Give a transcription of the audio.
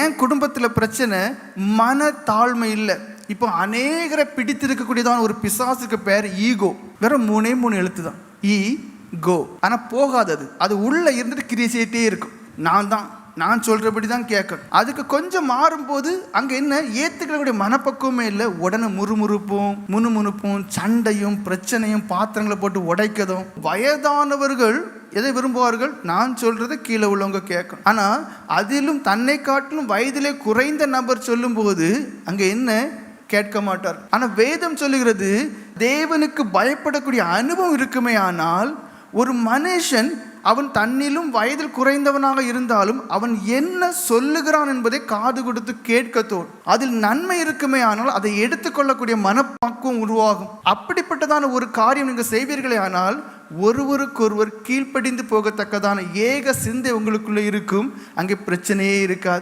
என் குடும்பத்தில் பிரச்சனை மன தாழ்மை இல்லை. இப்போ அநேகரை பிடித்திருக்கக்கூடியதான ஒரு பிசாசுக்கு பேர் ஈகோ. வெறும் மூணே மூணு எழுத்து தான். ஈ கோ ஆனால் போகாதது அது உள்ளே இருந்துட்டு கிரியை செய்யிட்டே இருக்கும். நான் தான் நான் சொல்கிறபடி தான் கேட்கணும் அதுக்கு கொஞ்சம் மாறும்போது அங்கே என்ன? ஏத்துக்கக்கூடிய மனப்பக்குவமே இல்லை. உடனே முறுமுறுப்பும் முணுமுணுப்பும் சண்டையும் பிரச்சனையும் பாத்திரங்களை போட்டு உடைக்கதும் வயதானவர்கள் எதை விரும்புவார்கள்? நான் சொல்றதை கீழே உள்ளவங்க கேட்கணும் ஆனா அதிலும் தன்னை காட்டிலும் வயதிலே குறைந்த நபர் சொல்லும்போது அங்க என்ன? கேட்க மாட்டார். ஆனா வேதம் சொல்லுகிறது தேவனுக்கு பயப்படக்கூடிய அனுபவம் இருக்குமே ஆனால் ஒரு மனுஷன் அவன் தன்னிலும் வயதில் குறைந்தவனாக இருந்தாலும் அவன் என்ன சொல்லுகிறான் என்பதை காது கொடுத்து கேட்க தோணும். அதில் நன்மை இருக்குமே ஆனால் அதை எடுத்துக்கொள்ளக்கூடிய மனப்பாக்கம் உருவாகும். அப்படிப்பட்டதான ஒரு காரியம் நீங்கள் செய்வீர்களே ஆனால் ஒருவருக்கொருவர் கீழ்ப்படிந்து போகத்தக்கதான ஏக சிந்தை உங்களுக்குள்ளே இருக்கும். அங்கே பிரச்சனையே இருக்காது.